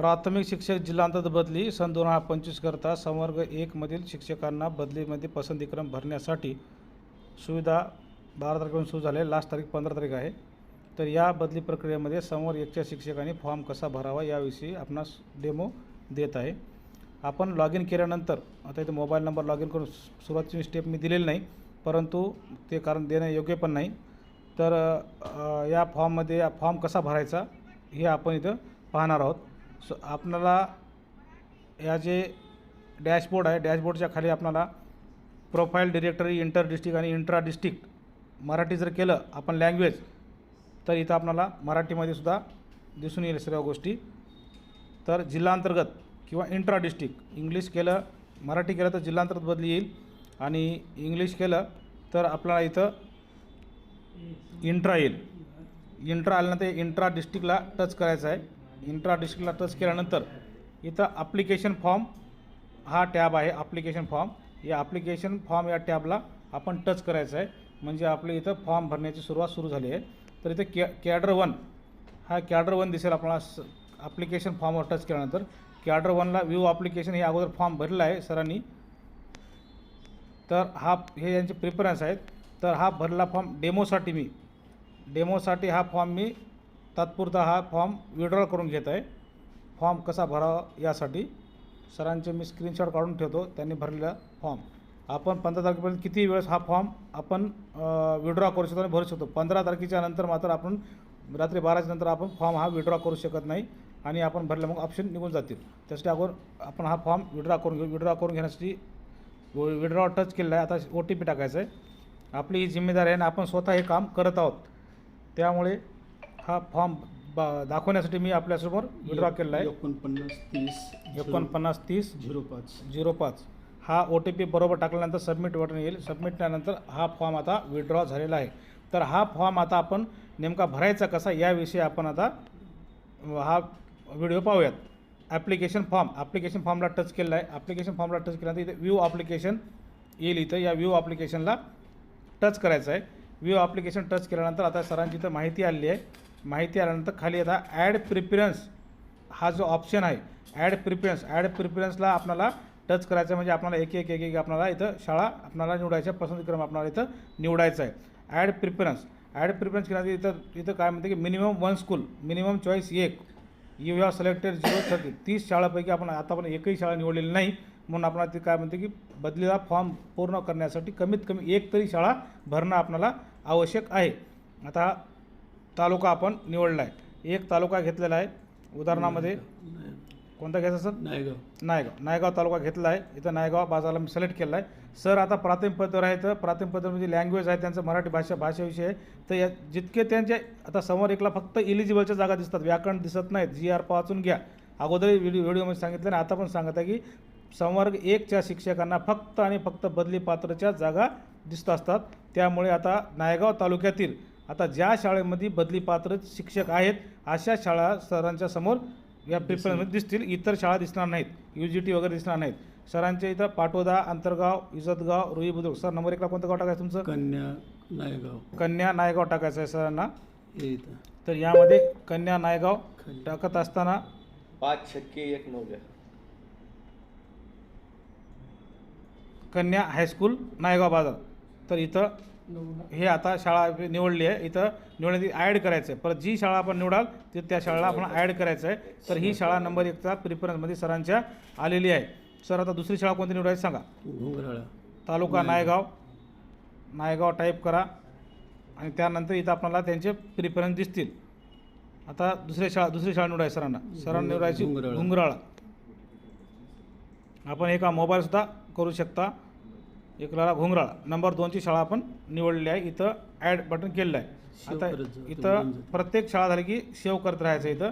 प्राथमिक शिक्षक जिल्हांतर्गत बदली सन दोन हजार पंचवीसकरता संवर्ग एकमधील शिक्षकांना बदलीमध्ये पसंतीक्रम भरण्यासाठी सुविधा बारा तारखेपासून सुरू झाले लास्ट तारीख पंधरा तारीख आहे. तर या बदली प्रक्रियेमध्ये समोर एकच्या शिक्षकांनी फॉर्म कसा भरावा याविषयी आपणास डेमो देत आहे. आपण लॉग इन केल्यानंतर आता इथे मोबाईल नंबर लॉग इन करून सुरुवातीची स्टेप मी दिलेली नाही परंतु ते कारण देणं योग्य पण नाही. तर या फॉर्ममध्ये फॉर्म कसा भरायचा हे आपण इथं पाहणार आहोत. सो आपणाला या जे डॅशबोर्ड आहे डॅशबोर्डच्या खाली आपणाला प्रोफाईल डिरेक्टरी इंटर डिस्ट्रिक्ट आणि इंट्रा डिस्ट्रिक्ट मराठी जर केलं आपण लँग्वेज तर इथं आपणाला मराठीमध्ये सुद्धा दिसून येईल सर्व गोष्टी. तर जिल्हांतर्गत किंवा इंट्रा डिस्ट्रिक्ट इंग्लिश केलं मराठी केलं तर जिल्हांतर्गत बदली येईल. आणि इंग्लिश केलं तर आपल्याला इथं इंट्रा येईल. इंट्रा आल्यानंतर इंट्रा डिस्ट्रिक्टला टच करायचं आहे. इंट्रा डिस्ट्रिक्टला टच केल्यानंतर इथं ॲप्लिकेशन फॉर्म हा टॅब आहे ॲप्लिकेशन फॉर्म या ॲप्लिकेशन फॉर्म या टॅबला आपण टच करायचं आहे. म्हणजे आपले इथं फॉर्म भरण्याची सुरुवात सुरू झाली आहे. तर इथं कॅ कॅडर वन हा कॅडर वन दिसेल आपल्याला. स ॲप्लिकेशन फॉर्मवर टच केल्यानंतर कॅडर वनला व्ह्यू ॲप्लिकेशन हे अगोदर फॉर्म भरलेला आहे सरांनी. तर हा हे यांचे प्रिफरन्स आहेत. तर हा भरला फॉर्म डेमोसाठी मी डेमोसाठी हा फॉर्म मी तात्पुरता हा फॉर्म विड्रॉ करून घेत आहे. फॉर्म कसा भरावा यासाठी सरांचे मी स्क्रीनशॉट काढून ठेवतो. त्यांनी भरलेला फॉर्म. आपण पंधरा तारखेपर्यंत किती वेळेस हा फॉर्म आपण विड्रॉ करू शकतो आणि भरू शकतो? पंधरा तारखेच्या नंतर मात्र आपण रात्री बाराच्या नंतर आपण फॉर्म हा विड्रॉ करू शकत नाही आणि आपण भरल्या मग ऑप्शन निघून जातील. त्यासाठी अगोदर आपण हा फॉर्म विड्रॉ करून घेऊ. विड्रॉ करून घेण्यासाठी विड्रॉ टच केलेला आहे. आता ओ टी पी टाकायचं आहे. आपली ही जिम्मेदारी आहे आणि आपण स्वतः हे काम करत आहोत. त्यामुळे हा फॉर्म ब दाखवण्यासाठी मी आपल्यासमोर विड्रॉ केलेला आहे एकोणपन्नास तीस एकोणपन्नास तीस झिरो पाच. झिरो पाच. हा ओ टी पी बरोबर टाकल्यानंतर सबमिट बटन येईल. सबमिट केल्यानंतर हा फॉर्म आता विड्रॉ झालेला आहे. तर हा फॉर्म आता आपण नेमका भरायचा कसा याविषयी आपण आता हा व्हिडिओ पाहूयात. ॲप्लिकेशन फॉर्म ॲप्लिकेशन फॉर्मला टच केलेला आहे ॲप्लिकेशन फॉर्मला टच केल्यानंतर इथे व्ह्यू ॲप्लिकेशन येईल इथं. या व्ह्यू ॲप्लिकेशनला टच करायचं आहे. व्ह्यू ॲप्लिकेशन टच केल्यानंतर आता सरांची इथं माहिती आलेली आहे. माहिती आल्यानंतर खाली आता ॲड प्रिफरन्स हा जो ऑप्शन आहे ॲड प्रिफरन्स ॲड प्रिफरन्सला आपल्याला टच करायचं म्हणजे आपल्याला एक एक एक एक आपल्याला इथं शाळा आपल्याला निवडायच्या पसंतीक्रम आपल्याला इथं निवडायचा आहे. ॲड प्रिफरन्स ॲड प्रिफरन्स केल्यानंतर इथं इथं काय म्हणते की minimum one school minimum choice एक. You have selected zero thirty तीस शाळापैकी आपण आता पण एकही शाळा निवडलेली नाही. म्हणून आपल्याला ते काय म्हणते की बदलीला फॉर्म पूर्ण करण्यासाठी कमीत कमी एक तरी शाळा भरणं आपल्याला आवश्यक आहे. आता तालुका आपण निवडला आहे. एक तालुका घेतलेला आहे. उदाहरणामध्ये कोणता घ्यायचा सर? नायगाव. नायगाव. नायगाव तालुका घेतला आहे. इथं नायगाव बाजारला मी सिलेक्ट केला आहे. सर आता प्राथमिक पदावर आहे तर प्राथमिक म्हणजे लँग्वेज आहे त्यांचं मराठी भाषा भाषाविषयी आहे. तर या जितके त्यांचे आता समोर एकला फक्त इलिजिबलच्या जागा दिसतात. व्याकरण दिसत नाहीत. जी आर वाचून घ्या. अगोदर व्हिडिओ व्हिडिओमध्ये सांगितलं आणि आता पण सांगत आहे की संवर्ग एकच्या शिक्षकांना फक्त आणि फक्त बदली पात्रच्या जागा दिसत असतात. त्यामुळे आता नायगाव तालुक्यातील आता ज्या शाळेमध्ये बदली पात्र शिक्षक आहेत अशा शाळा सरांच्या समोर या प्रिफरन्समध्ये दिसतील. इतर शाळा दिसणार नाहीत. यू जी टी वगैरे दिसणार नाहीत. सरांच्या इथं पाटोदा अंतरगाव इजतगाव रुई बुद्रुक. सर नंबर एकला कोणतं गाव टाकायचं तुमचं? कन्या नायगाव. कन्या नायगाव टाकायचं आहे सरांना. हे इथं. तर यामध्ये कन्या नायगाव टाकत असताना पाच छक्के एक नव्या कन्या हायस्कूल नायगाव बाजार. तर इथं हे आता शाळा निवडली आहे. इथं निवडण्याची ॲड करायचं आहे परत जी शाळा आपण निवडाल ती त्या शाळेला आपण ॲड करायचं आहे तर ही शाळा नंबर एकचा प्रिफरन्समध्ये सरांच्या आलेली आहे. सर आता दुसरी शाळा कोणती निवडायची सांगा? घुंगराळा तालुका नायगाव. नायगाव. टाईप करा. आणि त्यानंतर इथं आपल्याला त्यांचे प्रिफरन्स दिसतील. आता दुसरी शाळा दुसरी शाळा निवडायची सरांना. सरांना निवडायची. घुंगराळा आपण एका मोबाईलसुद्धा करू शकता. एकला घुंगराळा. नंबर दोनची शाळा आपण निवडलेली आहे. इथं ॲड बटन केलेलं आहे. आता इथं. प्रत्येक शाळा झाली की सेव्ह करत राहायचं इथं.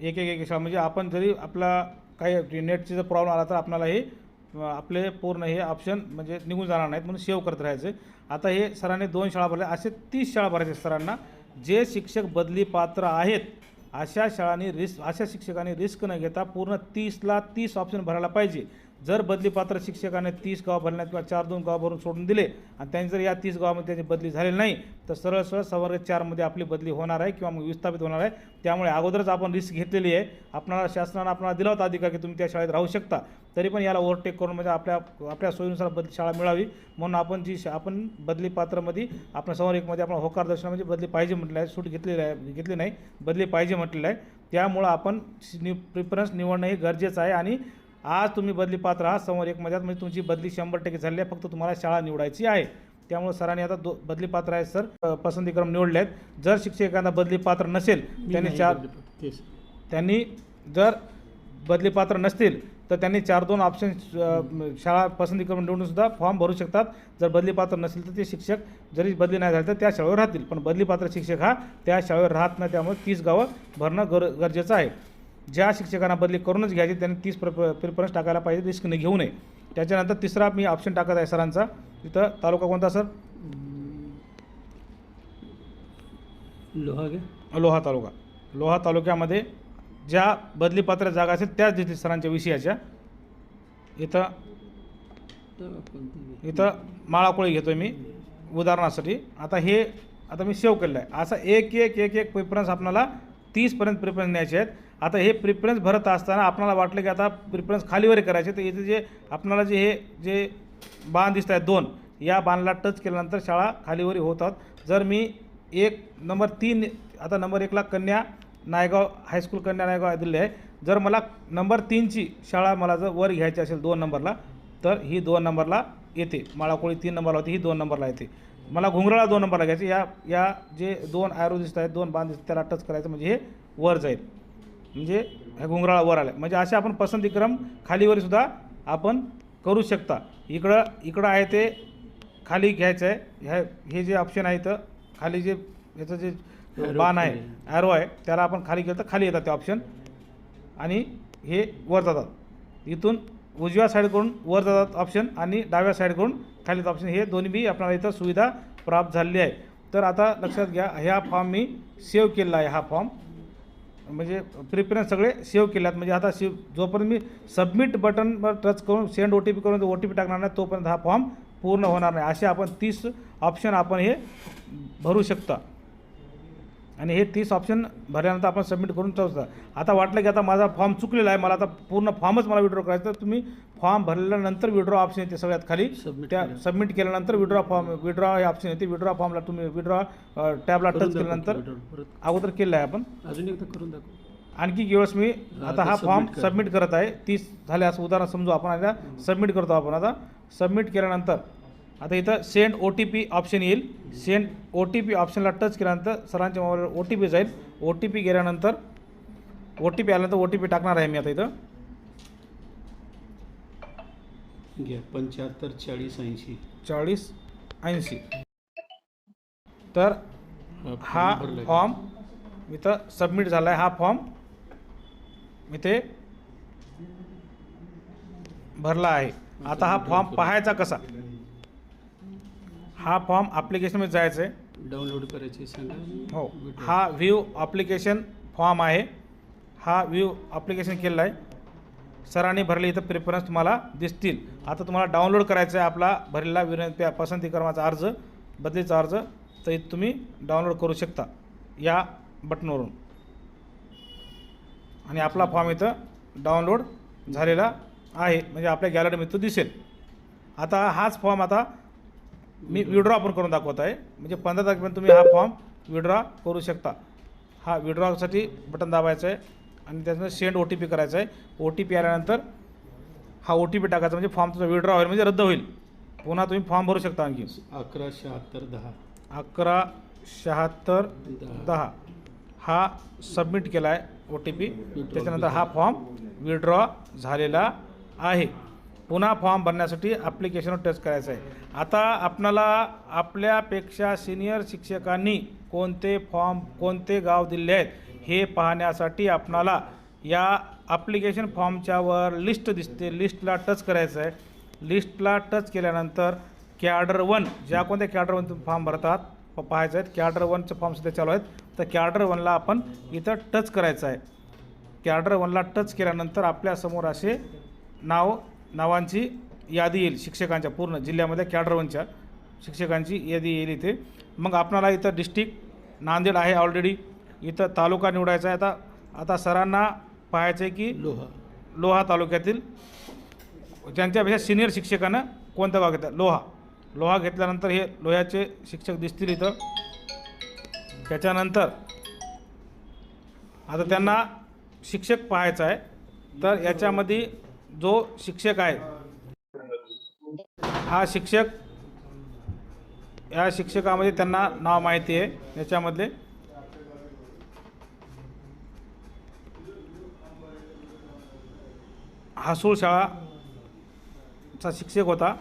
एक एक एक शाळा. म्हणजे आपण जरी आपला काही नेटची जर प्रॉब्लेम आला तर आपल्याला हे आपले पूर्ण हे ऑप्शन म्हणजे निघून जाणार नाहीत. म्हणून सेव्ह करत राहायचं आता हे सरांनी दोन शाळा भरल्या. असे तीस शाळा भरायचे सरांना. जे शिक्षक बदली पात्र आहेत अशा शाळांनी रिस्क अशा शिक्षकांनी रिस्क न घेता पूर्ण तीसला तीस ऑप्शन भरायला पाहिजे. जर बदलीपात्र शिक्षकाने तीस गाव भरण्यात किंवा चार दोन गाव भरून सोडून दिले आणि त्यांनी जर या तीस गावामध्ये त्याची बदली झालेली नाही तर सरळ सरळ सवर्ग चारमध्ये आपली बदली होणार आहे किंवा मग विस्थापित होणार आहे. त्यामुळे अगोदरच आपण रिस्क घेतलेली आहे. आपणाला शासनानं आपणाला दिला होता अधिकार की तुम्ही त्या शाळेत राहू शकता. तरी पण याला ओव्हरटेक करून म्हणजे आपल्या आपल्या सोयीनुसार बदली शाळा मिळावी. म्हणून आपण जी शा- आपण बदली पात्रामध्ये आपण समोर एकमध्ये आपण होकार दर्शन म्हणजे बदली पाहिजे म्हटलं आहे. सूट घेतलेली आहे घेतली नाही बदली पाहिजे म्हटलेलं आहे. त्यामुळं आपण नि प्रिफरन्स निवडणं हे गरजेचं आहे आणि आज तुम्ही बदली पात्र आहात समोर एकमध्ये आहात म्हणजे तुमची बदली शंभर टक्के झाली आहे. फक्त तुम्हाला शाळा निवडायची आहे. त्यामुळे सरांनी आता दो बदली पात्र आहेत सर. पसंतीक्रम निवडले आहेत जर शिक्षकांना बदली पात्र नसेल त्यांनी चार त्यांनी जर बदली पात्र नसतील तर त्यांनी चार दोन ऑप्शन शाळा पसंती करून निवडून सुद्धा फॉर्म भरू शकतात. जर बदली पात्र नसेल तर ते शिक्षक जरी बदली नाही झाली तर त्या शाळेवर राहतील. पण बदली पात्र शिक्षक हा त्या शाळेवर राहत नाही त्यामुळे तीस गावं भरणं गर गरजेचं आहे. ज्या शिक्षकांना बदली करूनच घ्यायची त्यांनी तीस प्र प्रिफरन्स टाकायला पाहिजे रिस्कने घेऊ नये. त्याच्यानंतर तिसरा मी ऑप्शन टाकत आहे सरांचा. इथं तालुका कोणता सर? लोहा लोहा तालुका. लोहा तालुक्यामध्ये ज्या बदलीपात्र जागा असेल त्याच देतील सरांच्या विषयाच्या. इथं? इथं माळाकोळी घेतो मी उदाहरणासाठी. आता हे आता मी सेव्ह केलेलं आहे असं एक एक एक एक प्रिफरन्स आपल्याला तीसपर्यंत प्रिफरन्स न्यायचे आहेत. आता हे प्रिफरन्स भरत असताना आपल्याला वाटलं की आता प्रिफरन्स खालीवर करायचे. तर इथे जे आपणाला जे हे जे बाण दिसत आहेत दोन या बाणला टच केल्यानंतर शाळा खालीवरी होतात जर मी एक नंबर तीन आता नंबर एकला कन्या नायगाव हायस्कूल कन्या नायगाव दिले आहे. जर मला नंबर तीनची शाळा मला जर वर घ्यायची असेल दोन नंबरला तर ही दोन नंबरला येते. माळाकोळी तीन नंबरला होती ही दोन नंबरला येते. मला घुंगराळा दोन नंबरला घ्यायचे. या या जे दोन आयरो दिसत आहेत दोन बांध दिसत त्याला टच करायचं म्हणजे हे वर जाईल. म्हणजे ह्या घुंगराला वर आलं म्हणजे असे आपण पसंतीक्रम खालीवर सुद्धा आपण करू शकता. इकडं इकडं आहे ते खाली घ्यायचं आहे. ह्या हे जे ऑप्शन आहे इथं खाली जे याचं जे बाण आहे. ॲरो आहे त्याला आपण खाली गेलं तर खाली येतात ते ऑप्शन आणि हे वर जातात. इथून उजव्या साईडकडून वर जातात ऑप्शन आणि डाव्या साईडकडून खाली येतात ऑप्शन हे दोन्ही बी आपल्याला इथं सुविधा प्राप्त झालेली आहे. तर आता लक्षात घ्या ह्या फॉर्म मी सेव्ह केलेला आहे हा फॉर्म म्हणजे प्रिफरन्स सगळे सेव्ह केले आहेत म्हणजे आता शिव जोपर्यंत मी सबमिट बटनवर टच करून सेंड ओ टी पी करून ओ टी पी टाकणार नाही तोपर्यंत हा फॉर्म पूर्ण होणार नाही. असे आपण तीस ऑप्शन आपण हे भरू शकता. आणि हे तीस ऑप्शन भरल्यानंतर आपण सबमिट करून ठेवता. आता वाटलं की आता माझा फॉर्म चुकलेला आहे मला आता पूर्ण फॉर्मच मला विड्रॉ करायचा तर तुम्ही फॉर्म भरल्यानंतर विड्रॉ ऑप्शन येते सगळ्यात खाली. त्या. सबमिट केल्यानंतर विड्रॉ फॉर्म विड्रॉ हे ऑप्शन येते. विड्रॉ फॉर्मला तुम्ही विड्रॉ टॅबला टच केल्यानंतर अगोदर केलं आहे आपण. अजून एकदा करून दाखव आणखी एक वेळेस मी आता हा फॉर्म. सबमिट करत. आहे. तीस झाले असं उदाहरण समजू आपण आता. सबमिट करतो आपण आता. सबमिट केल्यानंतर आता इथं send O T P option येईल. सेंड ओ टी पी ऑप्शनला टच केल्यानंतर सरांच्या मोबाईलवर ओ टी पी जाईल. ओ टी पी गेल्यानंतर ओ टी पी आल्यानंतर ओ टी पी टाकणार आहे मी आता इथं. घ्या पंच्याहत्तर चाळीस ऐंशी. चाळीस ऐंशी. तर हा. फॉर्म इथं सबमिट झाला आहे हा फॉर्म इथे भरला आहे. आता हा फॉर्म पाहायचा कसा? हा फॉर्म ॲप्लिकेशनमध्ये जायचं आहे. डाउनलोड करायचे सांगा. हो. हा व्ह्यू ॲप्लिकेशन फॉर्म आहे. हा व्ह्यू ॲप्लिकेशन केलेला आहे. सरांनी भरले इथं प्रिफरन्स तुम्हाला दिसतील. आता तुम्हाला डाउनलोड करायचा आहे आपला भरलेला विनंती पसंती क्रमाचा अर्ज बदलीचा अर्ज तर इथं तुम्ही डाउनलोड करू शकता या बटनवरून. आणि आपला फॉर्म इथं डाउनलोड झालेला आहे. म्हणजे आपल्या गॅलरीमध्ये तो दिसेल. आता हाच फॉर्म आता मी विड्रॉ पण करून दाखवत आहे म्हणजे पंधरा तारखेपर्यंत तुम्ही हा फॉर्म विड्रॉ करू शकता. हा विड्रॉसाठी बटन दाबायचं आहे आणि त्याचं सेंड ओ टी पी करायचं आहे ओ टी पी आल्यानंतर हा ओ टी पी टाकायचा म्हणजे फॉर्म तुमचा विड्रॉ होईल म्हणजे रद्द होईल. पुन्हा तुम्ही फॉर्म भरू शकता आणखी. अकरा शहात्तर दहा. अकरा शहात्तर दहा. दहा. हा सबमिट केला आहे ओ टी पी त्याच्यानंतर हा फॉर्म विड्रॉ झालेला आहे. पुन्हा फॉर्म भरण्यासाठी ॲप्लिकेशनवर टच करायचं आहे. आता आपणाला आपल्यापेक्षा सिनियर शिक्षकांनी कोणते फॉर्म कोणते गाव दिले आहेत हे पाहण्यासाठी आपणाला या ॲप्लिकेशन फॉर्मच्या वर लिस्ट दिसते. लिस्टला टच करायचं आहे. लिस्टला टच केल्यानंतर कॅडर वन ज्या कोणत्या कॅडर वन फॉर्म भरतात पाहायचं आहेत कॅडर वनचे फॉर्म सध्या चालू आहेत. तर कॅडर वनला आपण इथं टच करायचं आहे. कॅडर वनला टच केल्यानंतर आपल्यासमोर असे नाव नावांची यादी येईल शिक्षकांच्या पूर्ण जिल्ह्यामध्ये कॅडरवनच्या शिक्षकांची यादी येईल इथे. मग आपणाला इथं डिस्ट्रिक्ट नांदेड आहे ऑलरेडी इथं तालुका निवडायचा आहे. आता आता सरांना पाहायचं आहे की लोहा. लोहा तालुक्यातील ज्यांच्यापेक्षा सिनियर शिक्षकानं कोणतं गाव घेतलं लोहा. लोहा घेतल्यानंतर हे लोह्याचे शिक्षक दिसतील इथं. त्याच्यानंतर आता त्यांना शिक्षक पाहायचा आहे. तर याच्यामध्ये जो शिक्षक आहे. हा शिक्षक या शिक्षकामध्ये त्यांना नाव माहिती आहे. याच्यामधले हासूळ शाळाचा शिक्षक होता.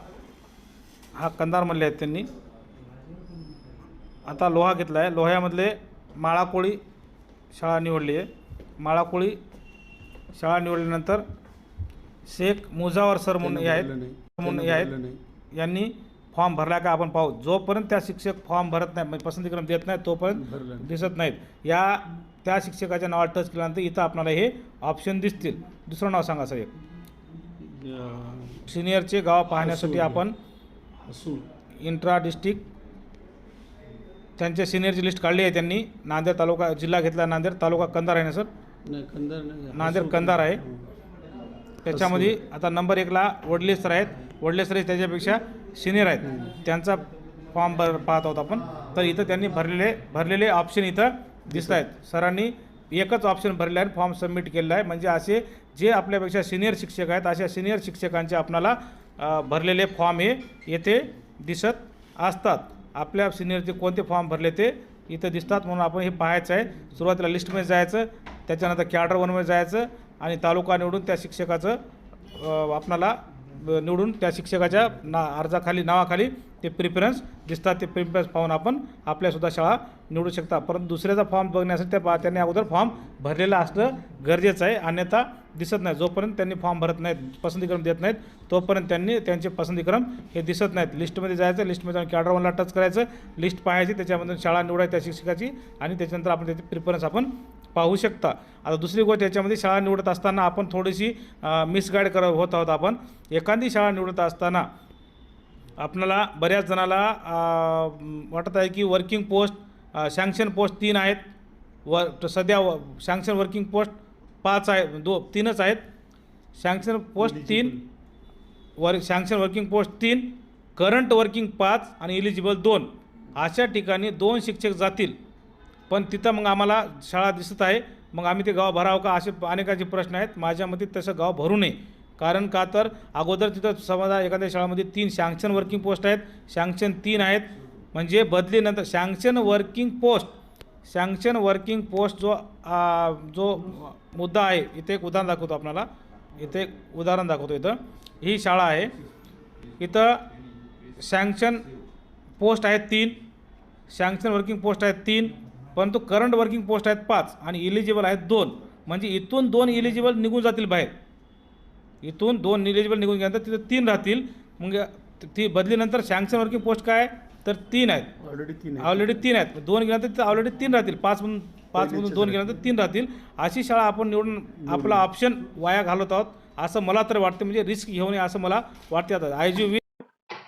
हा कंधारमधले आहेत त्यांनी. आता लोहा घेतला आहे लोह्यामधले माळाकोळी शाळा निवडली आहे. माळाकोळी शाळा निवडल्यानंतर शेख मुजावर सर म्हणून हे आहेत. म्हणून हे आहेत. यांनी फॉर्म भरला का आपण पाहू जोपर्यंत त्या शिक्षक फॉर्म भरत नाही म्हणजे पसंतीक्रम देत नाही तोपर्यंत. दिसत नाहीत या त्या शिक्षकाच्या नावावर टच केल्यानंतर इथं आपल्याला हे ऑप्शन दिसतील दुसरं नाव सांगा सर एक सिनियरचे गाव पाहण्यासाठी. आपण इंट्रा डिस्ट्रिक्ट त्यांच्या सिनियरची लिस्ट काढली आहे त्यांनी नांदेड तालुका जिल्हा घेतला नांदेड तालुका कंधार आहे ना सर नांदेड. कंधार आहे. त्याच्यामध्ये आता नंबर एकला वडले सर आहेत. वडले सर हे त्याच्यापेक्षा सिनियर आहेत. त्यांचा फॉर्म भर पाहत आहोत आपण. तर इथं त्यांनी भरलेले भरलेले ऑप्शन इथं दिसत आहेत. सरांनी एकच ऑप्शन भरले आहे फॉर्म सबमिट केलेला आहे. म्हणजे असे जे आपल्यापेक्षा सिनियर शिक्षक आहेत अशा सिनियर शिक्षकांचे आपणाला भरलेले फॉर्म हे येथे दिसत असतात. आपल्या सिनियरचे कोणते फॉर्म भरले ते इथं दिसतात. म्हणून आपण हे पाहायचं आहे. सुरुवातीला लिस्टमध्ये जायचं. त्याच्यानंतर कॅडर वनमध्ये जायचं. आणि तालुका निवडून त्या शिक्षकाचं आपणाला निवडून त्या शिक्षकाच्या ना अर्जाखाली नावाखाली ते प्रिफरन्स दिसतात. ते प्रिफरन्स पाहून आपण आपल्यासुद्धा शाळा निवडू शकता. परंतु दुसऱ्याचा फॉर्म बघण्यासाठी त्या पा- त्यांनी अगोदर फॉर्म भरलेला असणं गरजेचं आहे. अन्यथा दिसत नाही. जोपर्यंत त्यांनी फॉर्म भरत नाहीत पसंतीक्रम देत नाहीत तोपर्यंत त्यांनी त्यांचे पसंतीक्रम हे दिसत नाहीत. लिस्टमध्ये जायचं लिस्टमध्ये जाऊन कॅडर वनला टच करायचं लिस्ट पाहायची त्याच्यामधून शाळा निवडायची त्या शिक्षकाची आणि त्याच्यानंतर आपण त्याची प्रिफरन्स आपण पाहू शकता. आता दुसरी गोष्ट याच्यामध्ये शाळा निवडत असताना आपण थोडीशी मिसगाईड कर होत आहोत आपण. एखादी शाळा निवडत असताना आपल्याला बऱ्याच जणाला वाटत आहे की वर्किंग पोस्ट सँक्शन पोस्ट तीन आहेत. व सध्या व सँक्शन वर्किंग पोस्ट पाच आहे दो तीनच आहेत. सँक्शन पोस्ट तीन वर सँक्शन वर्किंग पोस्ट तीन करंट वर्किंग पाच आणि इलिजिबल दोन. अशा ठिकाणी दोन शिक्षक जातील. पण तिथं मग आम्हाला शाळा दिसत आहे. मग आम्ही ते गाव भरावं का? असे अनेकांचे प्रश्न आहेत. माझ्या मते तसं गाव भरू नये. कारण का तर अगोदर तिथं समजा एखाद्या शाळेमध्ये तीन सँक्शन वर्किंग पोस्ट आहेत. सँक्शन तीन आहेत. म्हणजे बदलीनंतर sanction working post sanction working post जो आ, जो मुद्दा आहे इथे एक उदाहरण दाखवतो आपल्याला. इथे एक उदाहरण दाखवतो इथं. ही शाळा आहे. इथं सँक्शन पोस्ट आहेत तीन. सँक्शन वर्किंग पोस्ट आहेत तीन. परंतु करंट वर्किंग पोस्ट आहेत पाच आणि इलिजिबल आहेत दोन. म्हणजे इथून दोन इलिजिबल निघून जातील बाहेर. इथून दोन इलिजिबल निघून गेल्यानंतर तिथं तीन राहतील. मग ती बदलीनंतर सँक्शन वर्किंग पोस्ट काय? आहे? तर तीन आहेत. ऑलरेडी तीन. ऑलरेडी तीन आहेत. दोन गेल्यानंतर तिथं ऑलरेडी तीन राहतील. पाच म्हणून पाच मधून दोन गेल्यानंतर तीन राहतील. अशी शाळा आपण निवडून आपला ऑप्शन वाया घालवत आहोत. असं मला तर वाटते. म्हणजे रिस्क घेऊ नये असं मला वाटते. आता आय जी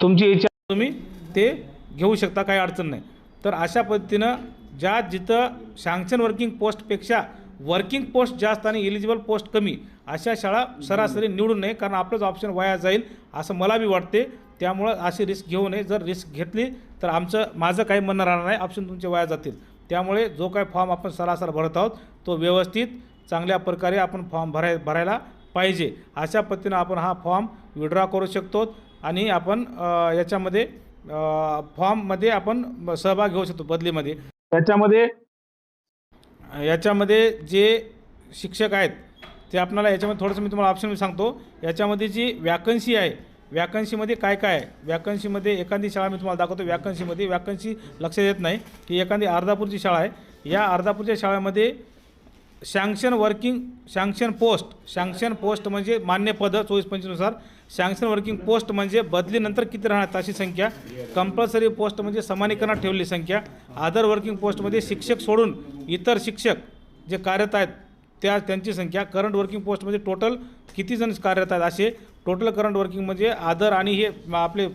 तुमची इच्छा तुम्ही ते घेऊ शकता. काही अडचण नाही. तर अशा पद्धतीनं ज्या जिथं सँक्शन वर्किंग पोस्टपेक्षा वर्किंग पोस्ट जास्त आणि एलिजिबल पोस्ट कमी अशा शाळा सरासरी निवडून नये कारण आपलंच ऑप्शन वाया जाईल असं मला बी वाटते. त्यामुळं अशी रिस्क घेऊ नये. जर रिस्क घेतली तर आमचं माझं काही म्हणणं राहणार नाही. ऑप्शन तुमचे वाया जातील. त्यामुळे जो काही फॉर्म आपण सरासर भरत आहोत तो व्यवस्थित चांगल्या प्रकारे आपण फॉर्म भराय भरायला पाहिजे. अशा पद्धतीनं आपण हा फॉर्म विड्रॉ करू शकतो आणि आपण याच्यामध्ये फॉर्ममध्ये आपण सहभाग घेऊ शकतो बदलीमध्ये. याच्यामध्ये याच्यामध्ये जे शिक्षक आहेत ते आपणाला याच्यामध्ये थोडंसं मी तुम्हाला ऑप्शन सांगतो. याच्यामध्ये जी वॅकन्सी आहे वॅकन्सीमध्ये काय काय आहे? वॅकन्सीमध्ये एखादी शाळा मी तुम्हाला दाखवतो. वॅकन्सीमध्ये वॅकन्सी लक्षात येत नाही. की एखादी अर्धापूरची शाळा आहे. या अर्धापूरच्या शाळेमध्ये sanction working sanction post sanction post म्हणजे मान्य पद चोवीस पंचवीसनुसार. सँक्शन वर्किंग पोस्ट म्हणजे बदलीनंतर किती राहणार अशी संख्या. कंपल्सरी पोस्ट म्हणजे समानीकरणात ठेवलेली संख्या. आदर वर्किंग पोस्टमध्ये शिक्षक सोडून इतर शिक्षक जे कार्यरत आहेत त्या त्यांची संख्या. करंट वर्किंग पोस्टमध्ये टोटल किती जण कार्यरत आहेत असे. टोटल करंट वर्किंग म्हणजे आदर आणि हे आपले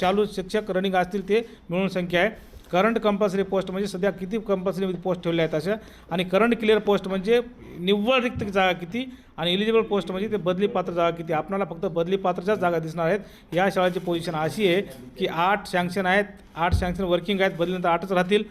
चालू शिक्षक रनिंग असतील ते मिळून संख्या आहे. करंट कंपल्सरी पोस्ट म्हणजे सध्या किती कंपल्सरी पोस्ट ठेवल्या आहेत अशा? आणि करंट क्लिअर पोस्ट म्हणजे निव्वळ रिक्त जागा किती? आणि इलिजिबल पोस्ट म्हणजे ते बदली पात्र जागा किती? आपल्याला फक्त बदली पात्रच्याच जागा दिसणार आहेत. या शाळेची पोझिशन अशी आहे की आठ सँक्शन आहेत. आठ सँक्शन वर्किंग आहेत. बदलीनंतर आठच राहतील.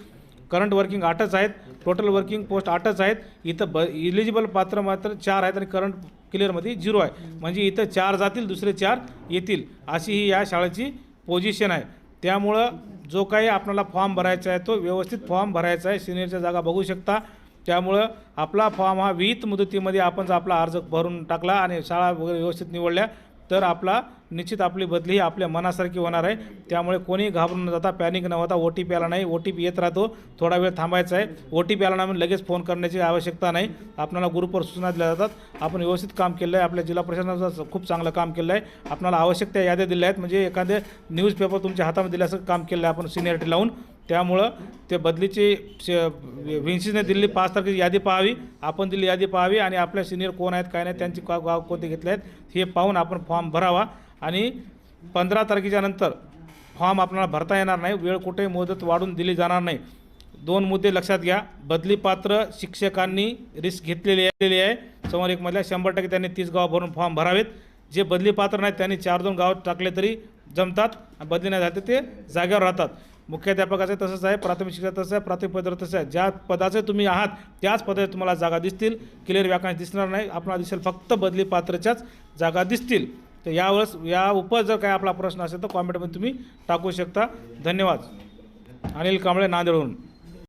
करंट वर्किंग आठच आहेत. टोटल वर्किंग पोस्ट आठच आहेत. इथं ब इलिजिबल पात्र मात्र चार आहेत आणि करंट क्लिअरमध्ये झिरो आहे. म्हणजे इथं चार जातील दुसरे चार येतील. अशी ही या शाळेची पोझिशन आहे. त्यामुळं जो काही आपल्याला फॉर्म भरायचा आहे तो व्यवस्थित फॉर्म भरायचा आहे. सिनियरच्या जागा बघू शकता. त्यामुळं आपला फॉर्म हा विहित मुदतीमध्ये आपण जर आपला अर्ज भरून टाकला आणि शाळा वगैरे व्यवस्थित निवडल्या तर आपला निश्चित आपली बदली ही आपल्या मनासारखी होणार आहे. त्यामुळे कोणी घाबरून न जाता पॅनिक न होता ओ टी पी आला नाही. ओ टी पी येत राहतो. थोडा वेळ थांबायचा आहे. ओ टी पी आला नाही लगेच फोन करण्याची आवश्यकता नाही. आपल्याला ग्रुपवर सूचना दिल्या जातात. आपण व्यवस्थित काम केलं आहे आपल्या जिल्हा प्रशासनाचं खूप चांगलं काम केलं आहे आपल्याला आवश्यक त्या याद्या दिल्या आहेत. म्हणजे एखादे न्यूजपेपर तुमच्या हातामध्ये दिल्याचं काम केलं आहे आपण सिनियरिटी लावून. त्यामुळं ते बदलीची विन्सीने दिलेली पाच तारखेची यादी पाहावी. आपण दिली यादी पाहावी. आणि आपल्या सिनियर कोण आहेत काय नाही त्यांची का गाव कोणते घेतले आहेत. हे पाहून आपण फॉर्म भरावा. आणि पंधरा तारखेच्या नंतर फॉर्म आपल्याला भरता येणार नाही. वेळ कुठेही मुदत वाढून दिली जाणार नाही. दोन मुद्दे लक्षात घ्या. बदलीपात्र शिक्षकांनी रिस्क घेतलेली आलेली आहे. समोर एक मधल्या शंभर टक्के त्यांनी तीस गाव भरून फॉर्म भरावेत. जे बदलीपात्र नाहीत त्यांनी चार दोन गाव टाकले तरी जमतात आणि बदली नाही झाले ते जागेवर राहतात. मुख्याध्यापकाचं तसंच आहे प्राथमिक शिक्षक तसं आहे प्राथमिक पदावर तसं आहे. ज्या पदाचे तुम्ही आहात त्याच पदाचे तुम्हाला जागा दिसतील. क्लिअर व्याकरण दिसणार नाही. आपल्याला दिसेल फक्त बदली पात्रच्याच जागा दिसतील. तर यावेळेस या उपर जर काय आपला प्रश्न असेल तर कॉमेंटमध्ये तुम्ही टाकू शकता. धन्यवाद. अनिल कांबळे नांदेडहून.